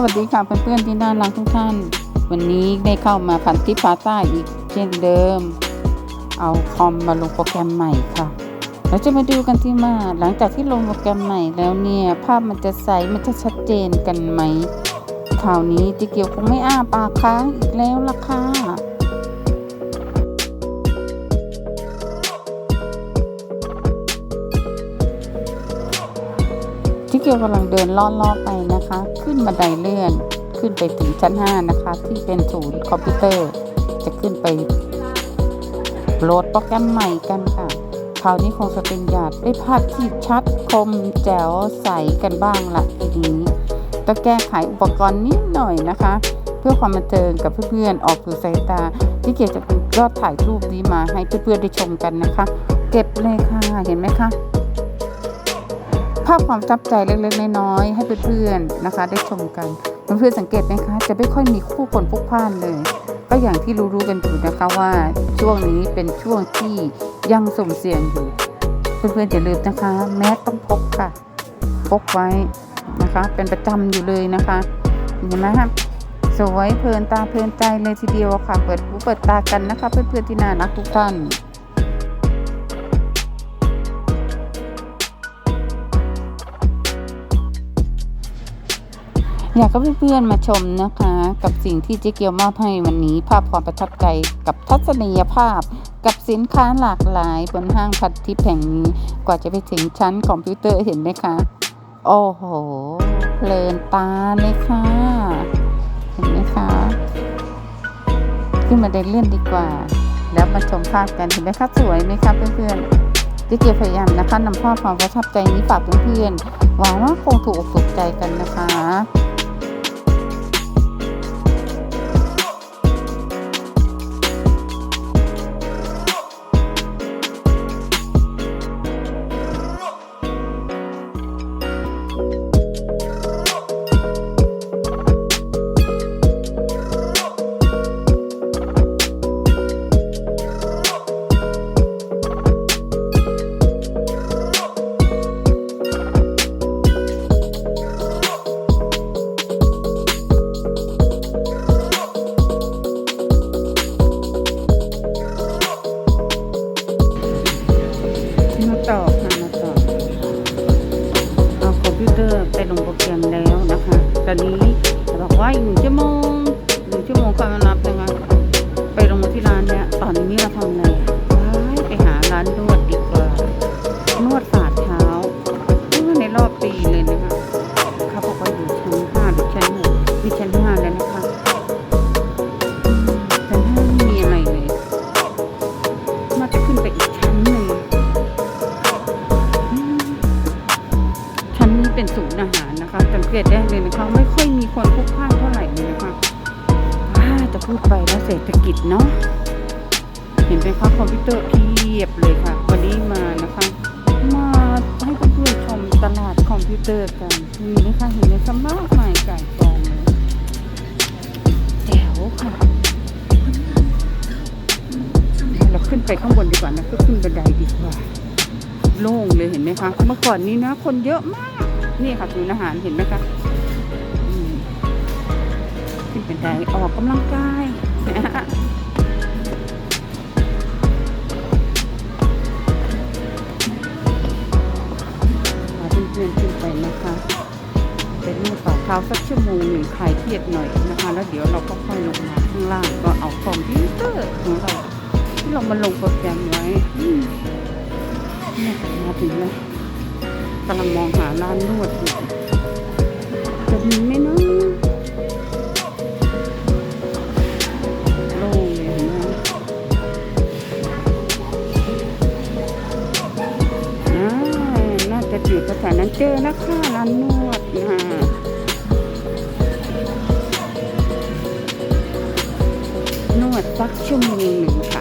สวัสดีค่ะเพื่อนๆที่น่ารักทุกท่าน วันนี้ได้เข้ามาพันทิพาต้าอีกเช่นเดิม เอาคอมมาลงโปรแกรมใหม่ค่ะ เราจะมาดูกันที่ว่าหลังจากที่ลงโปรแกรมใหม่แล้วเนี่ย ภาพมันจะใสมันจะชัดเจนกันไหมคราวนี้จิเกียวคงไม่อ้าปากค้างอีกแล้วล่ะค่ะ ที่เกียวกำลังเดินลอดๆไปนะคะ ขึ้นบันไดเลื่อนขึ้นไปถึงชั้น 5 นะคะ ที่เป็นศูนย์คอมพิวเตอร์ จะขึ้นไปโหลดโปรแกรมใหม่กันค่ะคราวนี้คงจะเป็นหยาดได้ภาพที่ชัดคมแจ๋วใสกันบ้างละทีนี้ต้องแก้ไขอุปกรณ์นิดหน่อยนะคะ เพื่อความบันเทิงกับเพื่อนๆออกสู่สายตาที่เกียวจะก็ถ่ายรูปนี้มาให้เพื่อนๆได้ชมกันนะคะ เก็บเลยค่ะเห็นไหมคะ ภาพความประทับใจเล็กๆ น้อยๆให้เพื่อนๆนะคะ ได้ชมกันเพื่อนๆสังเกตไหมคะ จะไม่ค่อยมีคู่คนพลุกพล่านเลย ก็อย่างที่รู้ๆกันอยู่นะคะว่าช่วงนี้เป็นช่วงที่ยังส่มเสี่ยงอยู่ เพื่อนๆอย่าลืมนะคะ แมสต้องพกค่ะพกไว้นะคะ เป็นประจำอยู่เลยนะคะเห็นไหมครับสวยเพลินตาเพลินใจเลยทีเดียวค่ะ เปิดหูเปิดตากันนะคะ เพื่อนๆที่น่ารักทุกท่าน อยากให้เพื่อนๆมาชมนะคะ กับสิ่งที่เจ๊เกียวมอบให้วันนี้ ภาพความประทับใจกับทัศนียภาพ กับสินค้าหลากหลายบนห้างพัดทิพย์แห่งนี้ กว่าจะไปถึงชั้นคอมพิวเตอร์เห็นไหมคะ โอ้โห เพลินตาเลยค่ะ เห็นไหมคะ ขึ้นมาได้เลื่อนดีกว่า แล้วมาชมภาพกันเห็นไหมคะสวยไหมคะเพื่อนๆเจ๊เกียวพยายามนะคะนำภาพความประทับใจนี้ฝากเพื่อนๆหวังว่าคงถูกอกถูกใจกันนะคะ ตอนนี้บอกว่าอีกหนึ่งชั่วโมงหนึ่งชั่วโมงค่อยมารับนะคะไปลงที่ร้านเนี่ยตอนนี้เราทำอะไรไปหาร้านนวดดีกว่านวดฝ่าเท้าเออในรอบปีเลยนะคะเขาบอกว่าอยู่ชั้นห้าหรือชั้นหกมีชั้นห้าแล้วนะคะชั้นห้าไม่มีอะไรเลยน่าจะขึ้นไปอีกชั้นหนึ่งชั้นนี้เป็นศูนย์อาหารนะคะสังเกตได้ เลยนะไม่ค่อยมีคนพลุกพล่านเท่าไหร่เลยนะคะว้าจะพูดไปแล้วเศรษฐกิจเนาะเห็นไหมคะคอมพิวเตอร์เพียบเลยค่ะ วันนี้มานะคะ มาให้เพื่อนๆชมตลาดคอมพิวเตอร์กันมีนะคะเห็นไหมคะมากมายไก่กองเลยแจ๋วค่ะเราขึ้นไปข้างบนดีกว่านะก็ขึ้นบันไดดีกว่าโล่งเลยเห็นไหมคะ เมื่อก่อนนี้นะ คนเยอะมาก นี่ค่ะศูนย์อาหารเห็นไหมคะ ขึ้นบันไดออกกำลังกายพาเพื่อนๆขึ้นไปนะคะ เป็นนวดฝ่าเท้าสักชั่วโมงหนึ่งคลายเครียดหน่อยนะคะ แล้วเดี๋ยวเราก็ค่อยลงมาข้างล่างก็เอาคอมพิวเตอร์ของเราที่เรามาลงโปรแกรมไว้เนี่ยมาถึงแล้วกำลังมองหาร้านนวดอยู่จะมีไหมนะ อยู่แถวๆนั้นเจอแล้วค่ะร้านนวดนะนวดสักชั่วโมงหนึ่ง